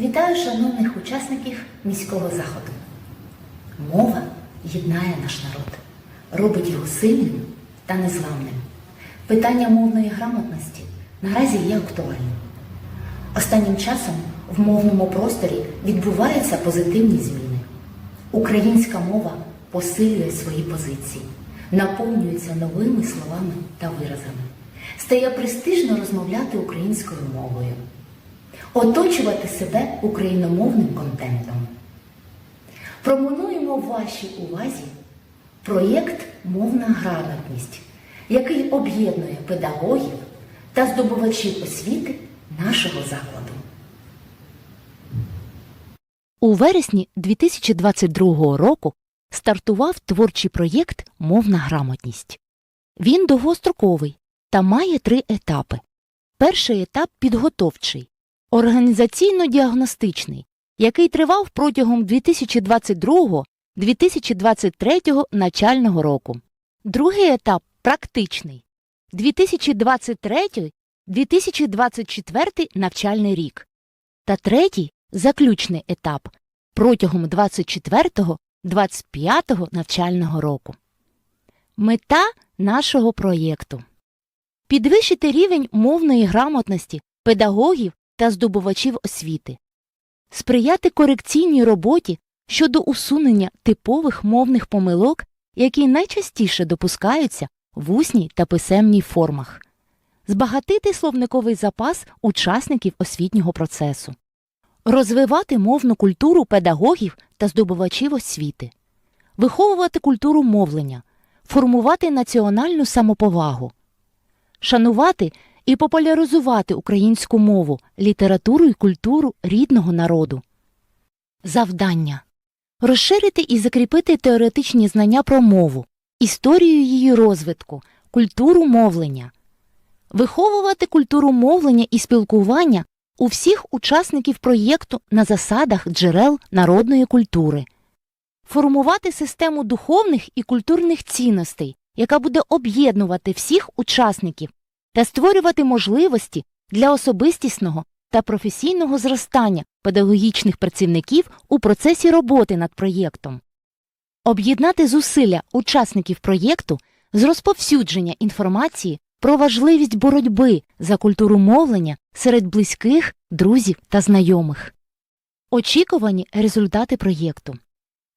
Вітаю шановних учасників міського заходу. Мова єднає наш народ, робить його сильним та незламним. Питання мовної грамотності наразі є актуальним. Останнім часом в мовному просторі відбуваються позитивні зміни. Українська мова посилює свої позиції, наповнюється новими словами та виразами, стає престижно розмовляти українською мовою, оточувати себе україномовним контентом. Пропонуємо вашій увазі проєкт Мовна грамотність, який об'єднує педагогів та здобувачів освіти нашого закладу. У вересні 2022 року стартував творчий проєкт Мовна грамотність. Він довгостроковий та має три етапи. Перший етап підготовчий, організаційно-діагностичний, який тривав протягом 2022-2023 навчального року. Другий етап практичний 2023-2024 навчальний рік. Та третій заключний етап протягом 24-25 навчального року. Мета нашого проєкту підвищити рівень мовної грамотності педагогів та здобувачів освіти, сприяти корекційній роботі щодо усунення типових мовних помилок, які найчастіше допускаються в усній та писемній формах, збагатити словниковий запас учасників освітнього процесу. Розвивати мовну культуру педагогів та здобувачів освіти, виховувати культуру мовлення, формувати національну самоповагу, шанувати і популяризувати українську мову, літературу і культуру рідного народу. Завдання. Розширити і закріпити теоретичні знання про мову, історію її розвитку, культуру мовлення, виховувати культуру мовлення і спілкування у всіх учасників проєкту на засадах джерел народної культури, формувати систему духовних і культурних цінностей, яка буде об'єднувати всіх учасників та створювати можливості для особистісного та професійного зростання педагогічних працівників у процесі роботи над проєктом, об'єднати зусилля учасників проєкту з розповсюдження інформації про важливість боротьби за культуру мовлення серед близьких, друзів та знайомих. Очікувані результати проєкту.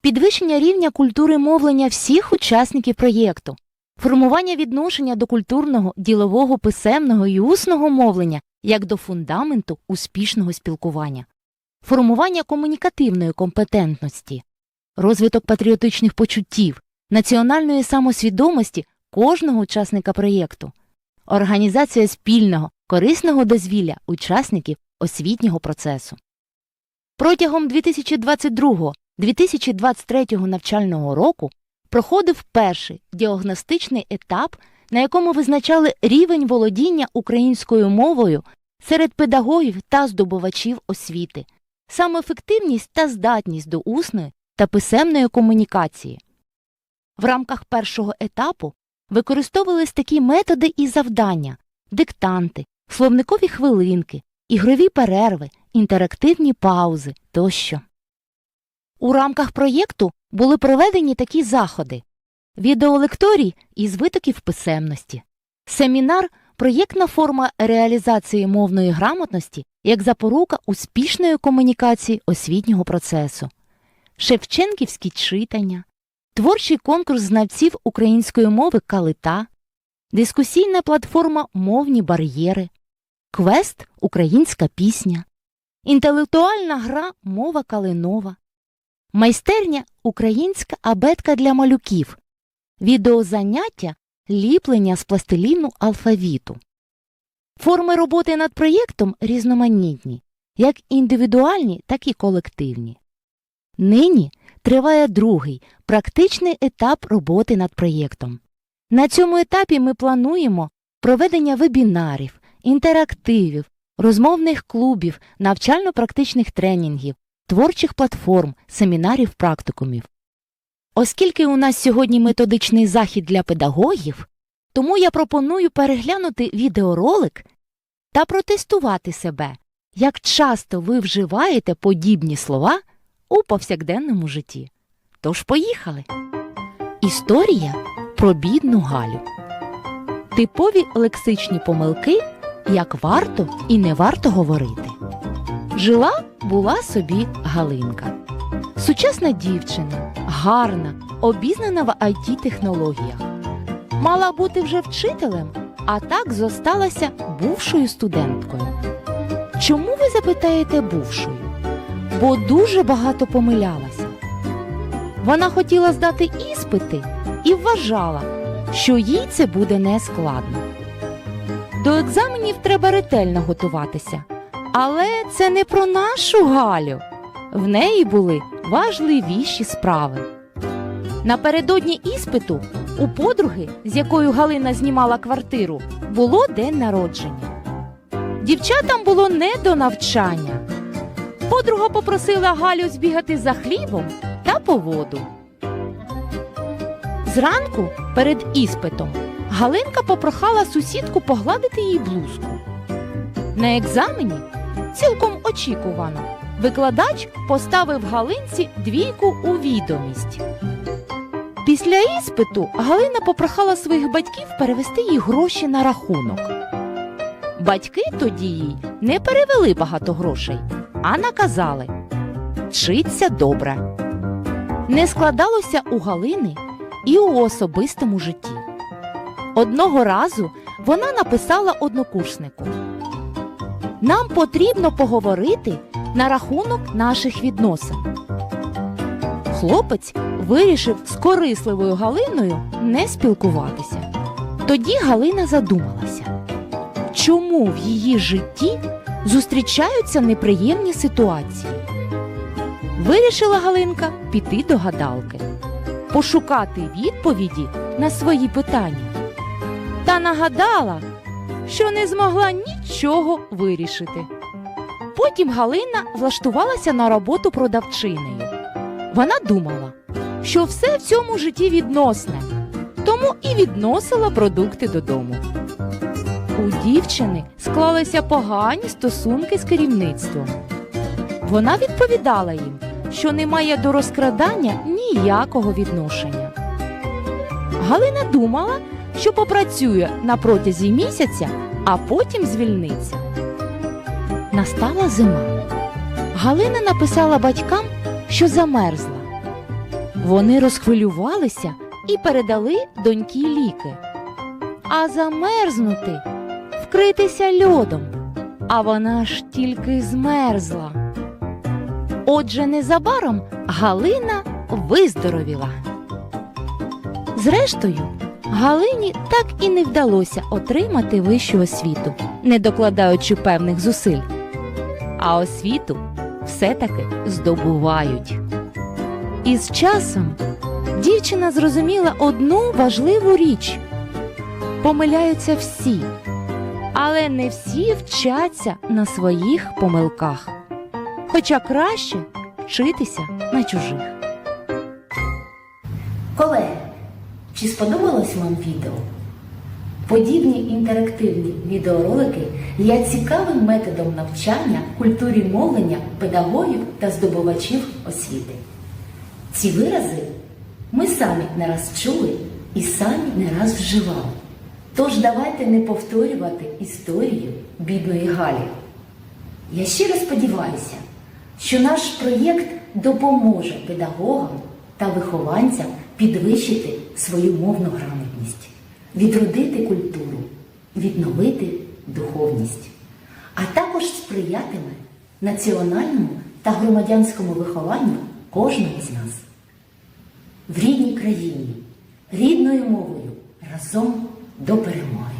Підвищення рівня культури мовлення всіх учасників проєкту, формування відношення до культурного, ділового, писемного і усного мовлення як до фундаменту успішного спілкування, формування комунікативної компетентності, розвиток патріотичних почуттів, національної самосвідомості кожного учасника проєкту, організація спільного, корисного дозвілля учасників освітнього процесу. Протягом 2022-2023 навчального року проходив перший діагностичний етап, на якому визначали рівень володіння українською мовою серед педагогів та здобувачів освіти, самоефективність та здатність до усної та писемної комунікації. В рамках першого етапу використовувались такі методи і завдання диктанти, словникові хвилинки, ігрові перерви, інтерактивні паузи тощо. У рамках проєкту були проведені такі заходи. Відеолекторій із витоків писемності, семінар проєктна форма реалізації мовної грамотності як запорука успішної комунікації освітнього процесу, Шевченківські читання, творчий конкурс знавців української мови Калита, дискусійна платформа Мовні бар'єри, квест Українська пісня, інтелектуальна гра Мова Калинова, майстерня Українська абетка для малюків, відеозаняття ліплення з пластиліну алфавіту. Форми роботи над проєктом різноманітні, як індивідуальні, так і колективні. Нині триває другий практичний етап роботи над проєктом. На цьому етапі ми плануємо проведення вебінарів, інтерактивів, розмовних клубів, навчально-практичних тренінгів, творчих платформ, семінарів, практикумів. Оскільки у нас сьогодні методичний захід для педагогів, тому я пропоную переглянути відеоролик та протестувати себе як часто ви вживаєте подібні слова у повсякденному житті. Тож поїхали. Історія про бідну Галю. Типові лексичні помилки, як варто і не варто говорити. Жила була собі Галинка. Сучасна дівчина, гарна, обізнана в it технологіях Мала бути вже вчителем, а так зосталася бувшою студенткою. Чому ви запитаєте бувшою? Бо дуже багато помилялася. Вона хотіла здати іспити і вважала, що їй це буде нескладно. До екзаменів треба ретельно готуватися. Але це не про нашу Галю. В неї були важливіші справи. Напередодні іспиту у подруги, з якою Галина знімала квартиру, було день народження. Дівчатам було не до навчання. Подруга попросила Галю збігати за хлібом та по воду. Зранку перед іспитом Галинка попрохала сусідку погладити їй блузку. На екзамені, цілком очікувано, викладач поставив Галинці двійку у відомість. Після іспиту Галина попрохала своїх батьків перевести їй гроші на рахунок. Батьки тоді їй не перевели багато грошей, а наказали вчиться добре. Не складалося у Галини і у особистому житті. Одного разу вона написала однокурснику: Нам потрібно поговорити на рахунок наших відносин. Хлопець вирішив з корисливою Галиною не спілкуватися. Тоді Галина задумалася, чому в її житті зустрічаються неприємні ситуації. Вирішила Галинка піти до гадалки, пошукати відповіді на свої питання. Та нагадала, що не змогла нічого вирішити. Потім Галина влаштувалася на роботу продавчинею. Вона думала, що все в цьому житті відносне, тому і відносила продукти додому. У дівчини склалися погані стосунки з керівництвом. Вона відповідала їм, що не має до розкрадання ніякого відношення. Галина думала, що попрацює на протязі місяця, а потім звільниться. Настала зима. Галина написала батькам, що замерзла. Вони розхвилювалися і передали доньки ліки. А замерзнути вкритися льодом. А вона ж тільки змерзла. Отже, незабаром Галина виздоровіла. Зрештою, Галині так і не вдалося отримати вищу освіту, не докладаючи певних зусиль. А освіту все-таки здобувають. І з часом дівчина зрозуміла одну важливу річ: помиляються всі, але не всі вчаться на своїх помилках. Хоча краще вчитися на чужих. Чи сподобалось вам відео? Подібні інтерактивні відеоролики є цікавим методом навчання культурі мовлення педагогів та здобувачів освіти. Ці вирази ми самі не раз чули і самі не раз вживали. Тож давайте не повторювати історію бідної Галі. Я щиро сподіваюся, що наш проєкт допоможе педагогам та вихованцям підвищити свою мовну грамотність, відродити культуру, відновити духовність, а також сприятиме національному та громадянському вихованню кожного з нас. В рідній країні, рідною мовою разом до перемоги.